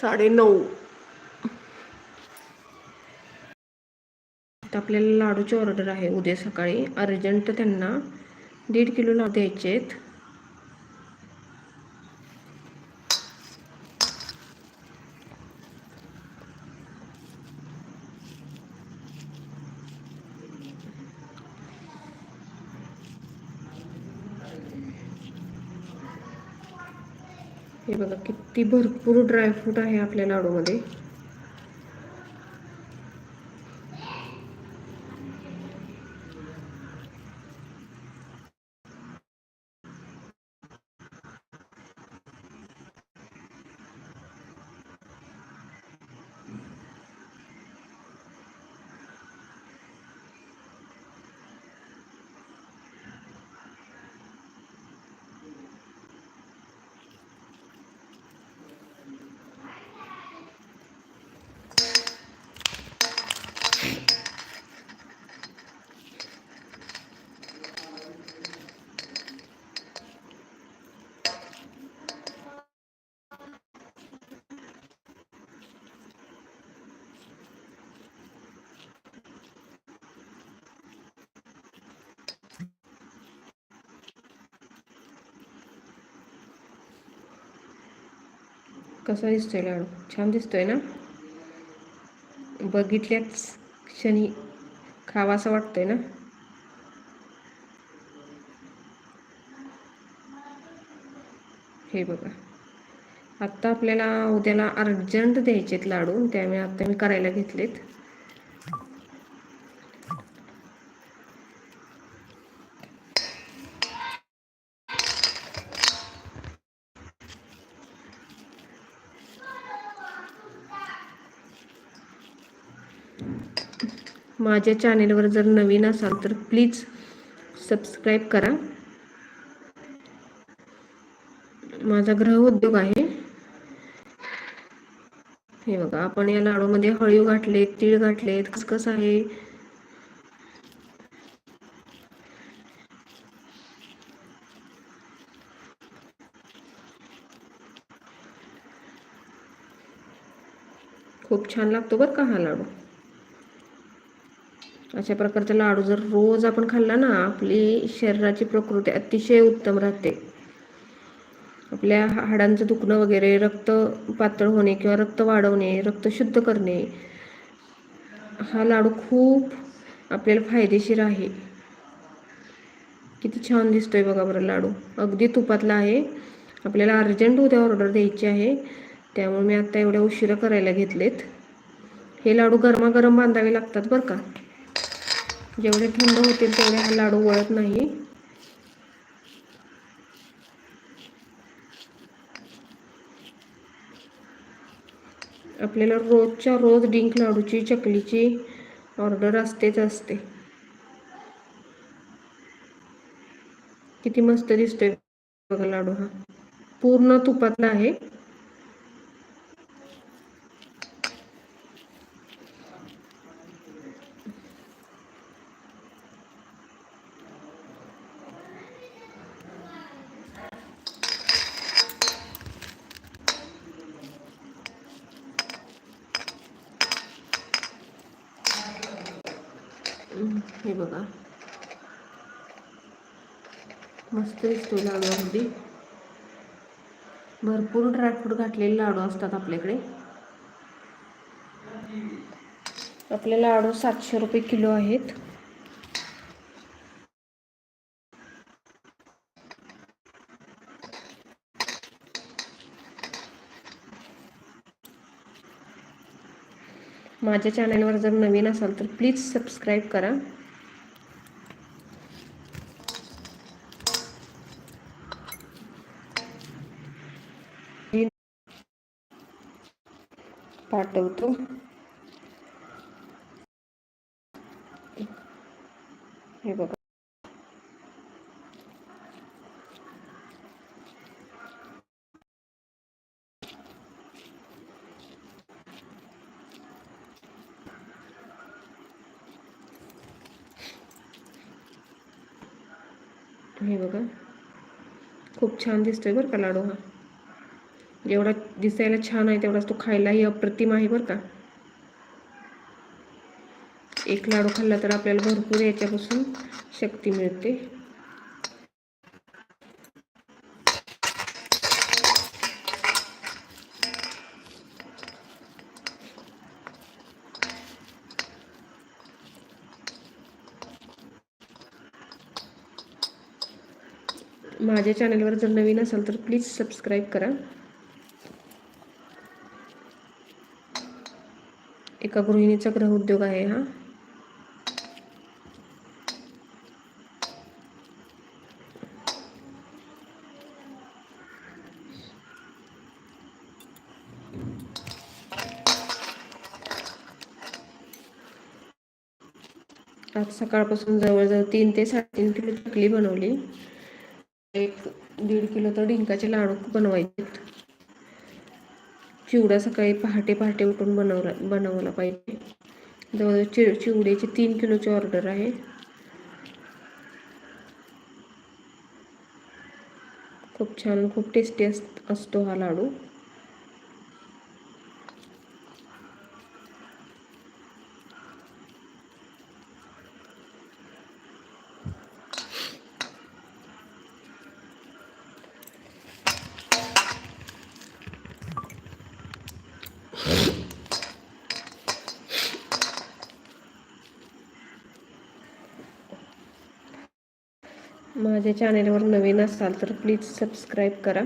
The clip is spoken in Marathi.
साडे नऊ आता आपल्याला लाडूची ऑर्डर आहे उद्या सकाळी. अर्जंट त्यांना दीड किलो लाडू द्यायचे आहेत हे बघा किती भरपूर ड्रायफ्रूट आहे आपल्या लाडूमध्ये. कसा दिसतोय लाडू? छान दिसतोय ना? बघितल्याच क्षणी खावासा वाटतोय ना? हे बघा. आत्ता आपल्याला उद्याला अर्जंट द्यायचेत लाडू. त्यामुळे आत्ता मी करायला घेतलेत. माझ्या चॅनेलवर जर नवीन असाल तर प्लीज सबस्क्राईब करा. माझा ग्रह उद्योग आहे. हे बघा आपण या लाडूमध्ये हळीव घातलेत तीळ घातलेत खसखस आहे. खूप छान लागतो बरं का हा लाडू. अशा प्रकारचा लाडू जर रोज आपण खाल्ला ना आपली शरीराची प्रकृती अतिशय उत्तम राहते. आपल्या हाडांचं दुखणं वगैरे रक्त पातळ होणे किंवा रक्त वाढवणे रक्त शुद्ध करणे हा लाडू खूप आपल्याला फायदेशीर आहे. किती छान दिसतोय बघा बरं लाडू. अगदी तुपातला आहे. आपल्याला अर्जंट उद्या ऑर्डर द्यायची आहे. त्यामुळे मी आता एवढ्या उशिरा करायला घेतलेत. हे लाडू गरमागरम बांधावे लागतात बरं का? जेवढे थंड होतील तेवढे हा लाडू वळत नाही. आपल्याला रोजच्या रोज डिंक लाडूची चकलीची ऑर्डर असतेच असते. किती मस्त दिसतोय बघा लाडू हा. पूर्ण तुपातला आहे. हे बघा. मस्त दिसतो लाडू अगदी भरपूर ड्रायफ्रूट घातलेले लाडू असतात आपल्याकडे. आपले लाडू सातशे रुपये किलो आहेत. माझ्या चॅनलवर जर नवीन असाल तर प्लीज सबस्क्राईब करा. पाठवतो हे छान दिसतोय बरं का लाडू हा जेवढा दिसायला छान आहे तेवढाच तो खायलाही अप्रतिम आहे बरं का. एक लाडू खाल्ला तर आपल्याला भरपूर याच्यापासून शक्ती मिळते. माझ्या चॅनलवर जर नवीन असाल तर प्लीज सबस्क्राईब करा. एका गृहिणीचा गृहउद्योग आहे हा. आज सकाळपासून जवळजवळ तीन ते साडेतीन किलो चकली बनवली. एक दीड किलो तर डिंकाचे लाडू बनवायचे. चिवडा सकाळी पहाटे पहाटे उठून बनवला बनवला पाहिजे. जवळजवळ चि चिवड्याची तीन किलोची ऑर्डर आहे. खूप छान खूप टेस्टी अस असतो हा लाडू. माझ्या चॅनेलवर नवीन असाल तर प्लीज सबस्क्राईब करा.